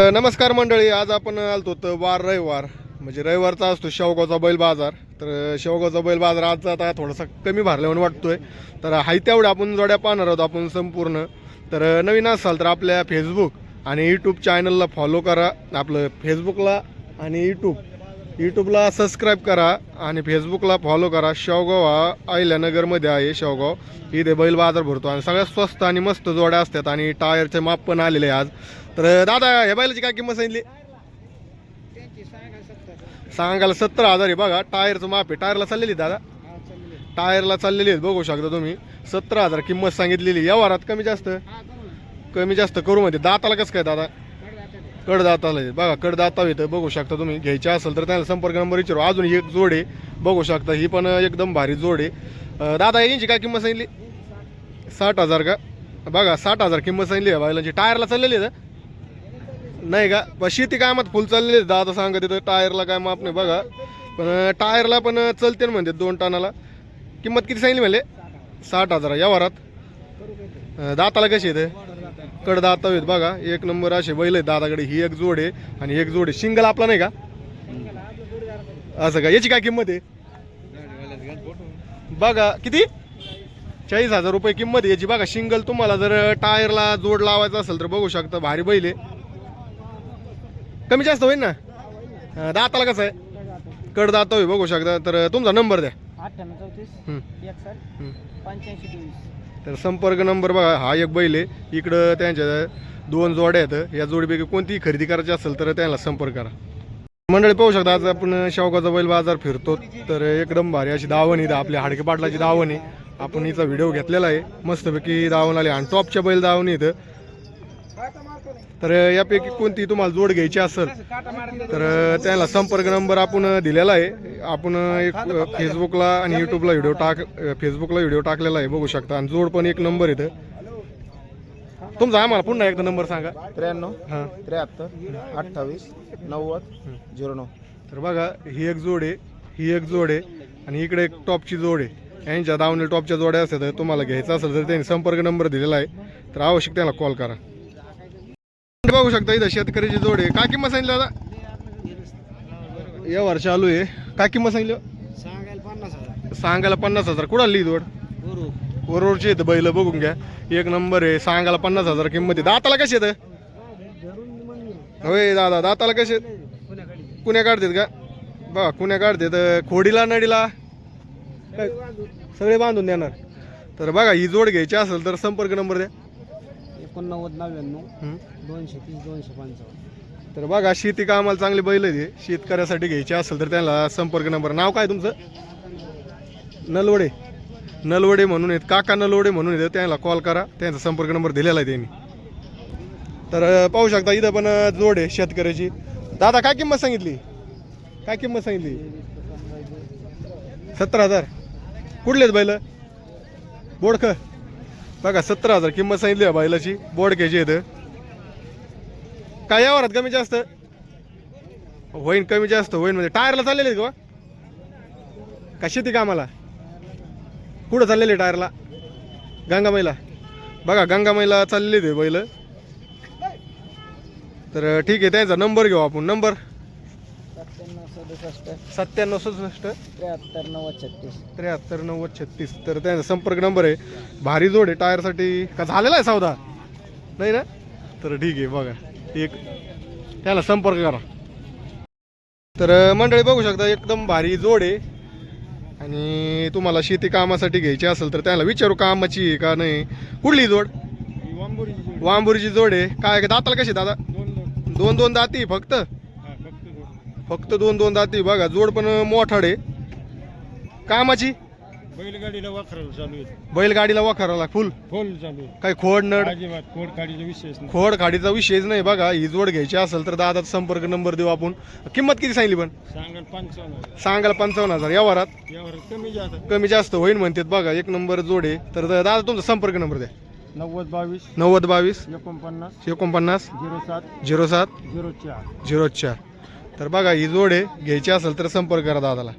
नमस्कार मंडळी आज आपण आलतो तर वार रविवार म्हणजे रविवारचा असतो शेवगावचा बैल बाजार. तर शेवगावचा बैल बाजार आज आता थोडासा कमी भरला म्हणून वाटतोय. तर हाय तेवढ्या आपण जोड्या पाहणार आहोत आपण संपूर्ण. तर नवीन असाल तर आपल्या फेसबुक आणि यूट्यूब चॅनलला फॉलो करा. आपलं फेसबुकला आणि यूट्यूब यूट्यूबला सबस्क्राईब करा आणि फेसबुकला फॉलो करा. शेवगाव हा अहिल्यानगरमध्ये आहे शेवगाव. इथे बैल बाजार भरतो आणि सगळ्यात स्वस्त आणि मस्त जोड्या असतात आणि टायरचे माप पण आलेले आहे आज. तर दादा ह्या बैलाची काय किंमत सांगितली? सांगायला सत्तर हजार आहे बघा. टायरचं माप आहे. टायरला चाललेली दादा? टायरला चाललेली आहेत बघू शकता तुम्ही. सतरा हजार किंमत सांगितलेली व्यवहारात कमी जास्त? कमी जास्त करू मध्ये दाताला कसं काय दादा? कडदाताला आहे. बघा कडदाता येतं बघू शकता तुम्ही. घ्यायचे असेल तर त्याला संपर्क नंबर विचारू. अजून एक जोड आहे बघू शकता. ही पण एकदम भारी जोड आहे. दादा यांची काय किंमत सांगितली? साठ हजार का? बघा साठ हजार किंमत सांगितली आहे बायलांची टायरला चाललेली आहे नाही का? पण शेती कामात फुल चाललेली आहे दादा सांगत तिथं टायरला काय माप नाही बघा. पण टायरला पण चलते म्हणते दोन टनाला. किंमत किती सांगली म्हणले? साठ हजार. व्यवहारात वरात. दाताला कशी येते? कड दाता आहेत बघा. एक नंबर असे बैल आहेत दादाकडे. ही एक जोड आहे आणि एक जोड आहे. सिंगल आपला नाही का? असं का? याची काय किंमत आहे? बघा किती? चाळीस हजार रुपये किंमत आहे. याची बघा सिंगल तुम्हाला जर टायरला जोड लावायचा असेल तर बघू शकता. भारी बैल आहे. कमी जास्त होईल ना? दाताला कसं आहे? कड दाता होईल बघू शकता. तर तुमचा नंबर द्या. अठ्ठ्याण्णव चौतीस तर संपर्क नंबर बघा हा एक बैल आहे. इकडं त्यांच्या दोन जोड्या आहेत. या जोडीपैकी कोणतीही खरेदी करायची असेल तर त्यांना संपर्क करा. मंडळी पाहू शकता आज आपण शेवगाचा बैल बाजार फिरतो. तर एकदम भारी अशी दावण आहे. आपल्या हाडके पाटलाची दावण आहे. आपण हिचा व्हिडिओ घेतलेला आहे. मस्तपैकी दावण आली. आणि टॉपच्या बैल दावण इथं. तर यापैकी कोणती तुम्हाला जोड घ्यायची असेल तर त्याला संपर्क नंबर आपण दिलेला आहे. आपण एक फेसबुकला आणि यूट्यूबला व्हिडिओ टाक फेसबुकला व्हिडिओ टाकलेला आहे बघू शकता. आणि जोड पण एक नंबर येतं तुमचा आम्हाला पुन्हा एकदा नंबर सांगा. त्र्याण्णव हां. त्र्याहत्तर अठ्ठावीस नव्वद झिरो नऊ. तर बघा ही एक जोड आहे ही एक जोड आहे आणि इकडे एक टॉपची जोड आहे. यांच्या दावणी टॉपच्या जोड्या असतात तर तुम्हाला घ्यायचं असेल तर त्यांनी संपर्क नंबर दिलेला आहे तर आवश्यक त्याला कॉल करा. बघू शकता इथं शेतकऱ्याची जोड आहे. काय किंमत सांगितली दादा या वर्ष चालू आहे काय किंमत सांगितली? सांगायला पन्नास हजार. सांगायला पन्नास हजार. कुठं आली जोड वरोरची येतं बैल बघून घ्या. एक नंबर आहे. सांगायला पन्नास हजार किंमत आहे. दाताला कशी येतं होय दादा. दाताला कसे कुण्या काढतात का? बघा कुण्या काढतात? खोडीला नडीला? सगळे बांधून देणार. तर बघा ही जोड घ्यायची असेल तर संपर्क नंबर द्या. एकोणनव्वद नव्याण्णव. दोनशे तीस दोनशे पंचावन्न. तर बघा शेती कामाला चांगले बैल आहे. शेतकऱ्यासाठी घ्यायचे असेल तर त्याला संपर्क नंबर. नाव काय तुमचं? नलवडे. नलवडे म्हणून आहेत. काका नलवडे म्हणून आहेत. त्याला कॉल करा. त्यांचा संपर्क नंबर दिलेला आहे त्यांनी. तर पाहू शकता इथं पण जोड आहे शेतकऱ्याची. दादा काय किंमत सांगितली? काय किंमत सांगितली? सत्तर हजार. कुठले आहेत बैल? बोडख. बघा सत्तर हजार किंमत सांगितली आहे बैलाची. घ्यायची इथं. काय यावरात कमी जास्त? होईन कमी जास्त होईन म्हणजे. टायरला चाललेले आहेत का हो? कशी शेती कामाला? कुठं चाललेले टायरला? गंगामाईला बघा गंगामाईला चाललेली ते बैल. तर ठीक आहे त्यांचा नंबर घेऊ आपण. नंबर? सत्त्याण्णव सदुसष्ट. सत्त्याण्णव सदुसष्ट? त्र्याहत्तर नव्वद छत्तीस. त्र्याहत्तर नव्वद छत्तीस. तर त्यांचा संपर्क नंबर आहे. भारी जोड आहे टायरसाठी. का झालेला आहे सौदा? नाही ना? तर ठीक आहे बघा. एक त्याला संपर्क करा. तर मंडळी बघू शकता एकदम भारी जोड आहे. आणि तुम्हाला शेती कामासाठी घ्यायची असेल तर त्याला विचारू कामाची आहे का नाही. कुठली जोड? वांबुरीची जोड आहे. काय काय दाताला कशी दादा? दोन दोन. दाती फक्त? फक्त दोन दोन दाती बघा जोड पण मोठाड कामाची? बैलगाडीला वाखर चालू आहे. बैलगाडीला वाखाराला फुल? फुल चालू आहे. काही खोड नड? अजिबात कोड काढीचा विषयच नाही. खोड खाडीचा विषयच नाही बघा ही जोड घ्यायची असेल तर दादाचा संपर्क नंबर देऊ आपण. किंमत किती सांगली पण? सांगाल पंचावन्न सांगायला पंचावन्न हजार. यावर कमी जात कमी जास्त होईल म्हणतात बघा एक नंबर जोड आहे. तर दादा तुमचा संपर्क नंबर द्या. नव्वद बावीस. नव्वद बावीस. एकोणपन्नास. एकोणपन्नास. झिरो सात. झिरो सात. झिरो चार. झिरो चार. तर बघा ही जोड आहे घ्यायची असेल तर संपर्क करा दादाला.